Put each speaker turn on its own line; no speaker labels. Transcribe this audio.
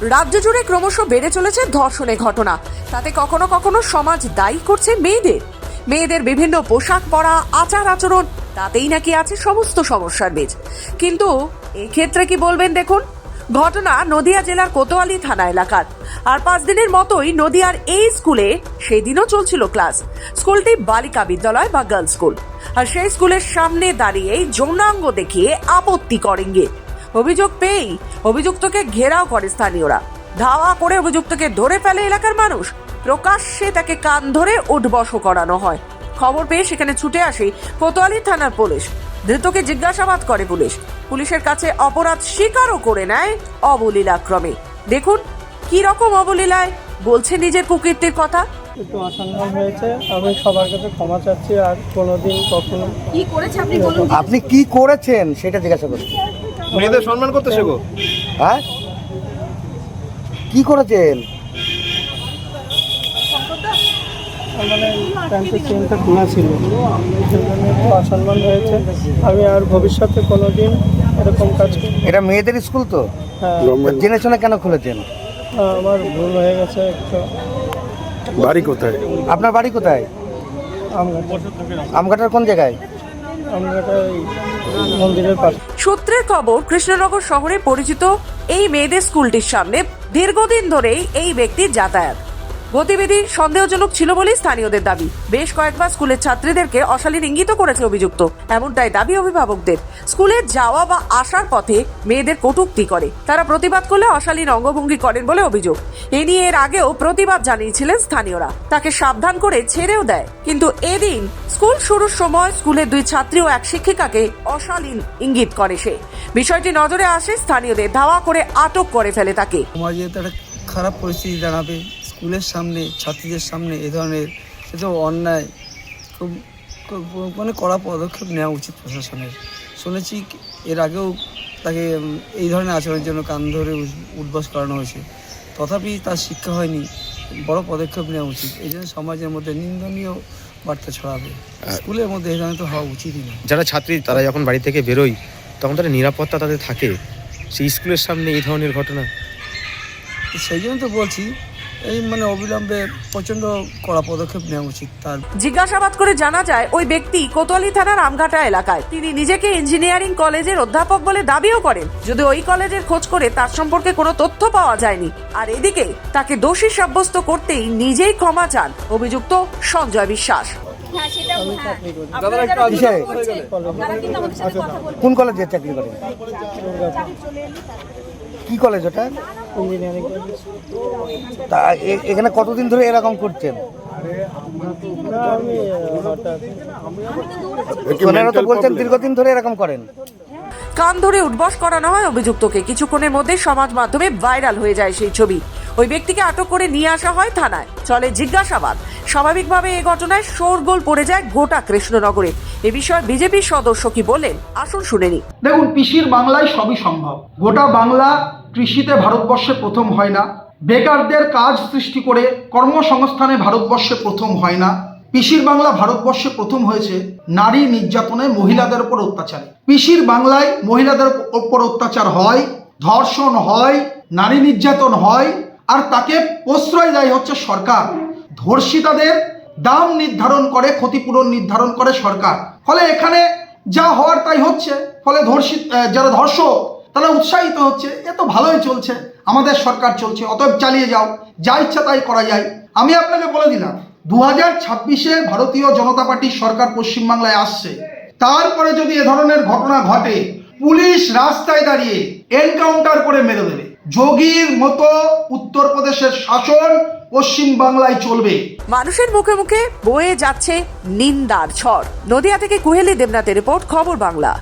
রাজ্য জুড়ে ক্রমশ বেড়ে চলেছে ধর্ষণের ঘটনা। তাতে কখনো কখনো সমাজ দায়ী করছে মেয়েদের। মেয়েদের বিভিন্ন পোশাক পরা, আচার আচরণ, তাতেই নাকি আছে সমস্ত সমস্যার বীজ। কিন্তু এক্ষেত্রে কি বলবেন দেখুন? ঘটনা নদিয়া জেলার কোতোয়ালি থানা এলাকার। আর পাঁচ দিনের মতোই নদিয়ার এই স্কুলে সেদিনও চলছিল ক্লাস। স্কুলটি বালিকা বিদ্যালয় বা গার্লস স্কুল। আর সেই স্কুলের সামনে দাঁড়িয়েই যৌনাঙ্গ দেখিয়ে আপত্তি করেঙ্গে। অভিযোগ পেয়েই অভিযুক্তকে ঘেরাও করে স্থানীয়রা। ধাওয়া করে অভিযুক্তকে ধরে ফেলে এলাকার মানুষ। প্রকাশ্যে তাকে কান ধরে উঠবস করানো হয়। খবর পেয়ে সেখানে ছুটে আসে কোতোয়ালি থানার পুলিশ। ধৃতকে জিজ্ঞাসাবাদ করে পুলিশ। পুলিশের কাছে অপরাধ স্বীকারও করে নেয় অবলীলাক্রমে। দেখুন কি রকম অবলীলায় বলছে নিজের কুকীর্তির কথা।
একটু অসম্মান হয়েছে। আমি সবার কাছে ক্ষমা চাচ্ছি আর কোনোদিন কখনো
কি করেছে আপনি বলুন।
আপনি কি করেছেন সেটা জিজ্ঞাসা করছি
মেয়েদের সম্মান করতে শেখো
হ্যাঁ? কি করেছেন
মানে প্যান্টের চেনটা খোলা ছিল সেই একটু অসম্মান হয়েছে আমি আর ভবিষ্যতে কোনোদিন এরকম কাজ করব
এটা মেয়েদের স্কুল তো?
হ্যাঁ।
জেনে শুনে কেন খুলেছেন?
আমার ভুল হয়ে গেছে একটু।
বাড়ি কোথায়?
আপনার বাড়ি কোথায়? আমঘাটার কোন জায়গায়
আমরা এই মন্দিরের পাশে
সূত্রের খবর কৃষ্ণনগর শহরে পরিচিত এই মেয়েদের স্কুলটির সামনে দীর্ঘদিন ধরেই এই ব্যক্তির যাতায়াত। গতিবিধি সন্দেহজনক ছিল বলেই স্থানীয়দের দাবি। বেশ কয়েকবার স্কুলের ছাত্রীদেরকে অশালীন ইঙ্গিত করেছে অভিযুক্ত। এমনটাই দাবি অভিভাবকদের। স্কুলে যাওয়া বা আসার পথে মেয়েদের কটূক্তি করে। তারা প্রতিবাদ করলে অশালীন অঙ্গভঙ্গি করেন বলে অভিযোগ। এ নিয়ে এর আগেও প্রতিবাদ জানিয়েছিলেন স্থানীয়রা। তাকে সাবধান করে ছেড়েও দেয়। কিন্তু এদিন স্কুল শুরুর সময় স্কুলের দুই ছাত্রী ও এক শিক্ষিকাকে অশালীন ইঙ্গিত করে সে। বিষয়টি নজরে আসে স্থানীয়দের ধাওয়া করে আটক করে ফেলে তাকে।
খারাপ পরিস্থিতি দাঁড়াবে স্কুলের সামনে ছাত্রীদের সামনে এ ধরনের এ তো অন্যায় খুব মানে কড়া পদক্ষেপ নেওয়া উচিত প্রশাসনের। শুনেছি এর আগেও তাকে এই ধরনের আচরণের জন্য কান ধরে উঠবাস করানো হয়েছে। তথাপি তার শিক্ষা হয়নি বড় পদক্ষেপ নেওয়া উচিত। এই জন্য সমাজের মধ্যে নিন্দনীয় বার্তা ছড়াবে। স্কুলের মধ্যে এই ধরনের তো হওয়া উচিতই না।
যারা ছাত্রী তারা যখন বাড়ি থেকে বেরোয় তখন তাদের নিরাপত্তা তাদের থাকে। সেই স্কুলের সামনে এই ধরনের ঘটনা।
সেই জন্য তো বলছি এই মানে অবিলম্বে প্রচণ্ড কড়া পদক্ষেপ নেওয়া উচিত তার
জিজ্ঞাসাবাদ করে জানা যায় ওই ব্যক্তি কোতোয়ালি থানার আমঘাটা এলাকায়। তিনি নিজেকে ইঞ্জিনিয়ারিং কলেজের অধ্যাপক বলে দাবিও করেন। যদি ওই কলেজের খোঁজ করে তার সম্পর্কে কোনো তথ্য পাওয়া যায়নি। আর এদিকে তাকে দোষী সাব্যস্ত করতেই নিজেই ক্ষমা চান অভিযুক্ত সঞ্জয় বিশ্বাস।
হ্যাঁ হ্যাঁ। বলবেন
কোন কলেজে চাকরি করেন? কি কলেজ ওটা?
ইঞ্জিনিয়ারিং
তা এখানে কতদিন ধরে এরকম করছেন?
না
ওনারা তো বলছেন দীর্ঘদিন ধরে এরকম করেন।
কান ধরে উঠবস করানো হয় অভিযুক্তকে। কিছুক্ষণের মধ্যে সমাজ মাধ্যমে ভাইরাল হয়ে যায় সেই ছবি। ওই ব্যক্তিকে আটক করে নিয়ে আসা হয় থানায়। চলে জিজ্ঞাসাবাদ। স্বাভাবিকভাবে এই ঘটনায় শোরগোল পড়ে যায় গোটা কৃষ্ণনগরে। এ বিষয়ে বিজেপির সদস্য কি বললেন আসুন শুনে নি
দেখুন পিসির বাংলায় সবই সম্ভব। গোটা বাংলা কৃষিতে ভারতবর্ষে প্রথম হয় না। বেকারদের কাজ সৃষ্টি করে কর্মসংস্থানে ভারতবর্ষে প্রথম হয় না। পিসির বাংলা ভারতবর্ষে প্রথম হয়েছে নারী নির্যাতনে মহিলাদের উপর অত্যাচারে। পিসির বাংলায় মহিলাদের উপর অত্যাচার হয়, ধর্ষণ হয়, নারী নির্যাতন হয়, আর তাকে প্রশ্রয় দেয় হচ্ছে সরকার। ধর্ষিতাদের দাম নির্ধারণ করে, ক্ষতিপূরণ নির্ধারণ করে সরকার। ফলে এখানে যা হওয়ার তাই হচ্ছে। ফলে ধর্ষিত যারা ধর্ষক তারা উৎসাহিত হচ্ছে, এ তো ভালোই চলছে, আমাদের সরকার চলছে, অতএব চালিয়ে যাও, যা ইচ্ছা তাই করা যায়। আমি আপনাকে বলে দিলাম দু হাজার ছাব্বিশে ভারতীয় জনতা পার্টির সরকার পশ্চিমবাংলায় আসছে। তারপরে যদি এ ধরনের ঘটনা ঘটে, পুলিশ রাস্তায় দাঁড়িয়ে এনকাউন্টার করে মেরে দেবে। যোগীর মতো উত্তরপ্রদেশের শাসন পশ্চিম বাংলায় চলবে।
মানুষের মুখে মুখে বয়ে যাচ্ছে নিন্দার ঝড়। নদিয়া থেকে কুহেলি দেবনাথের রিপোর্ট, খবর বাংলা।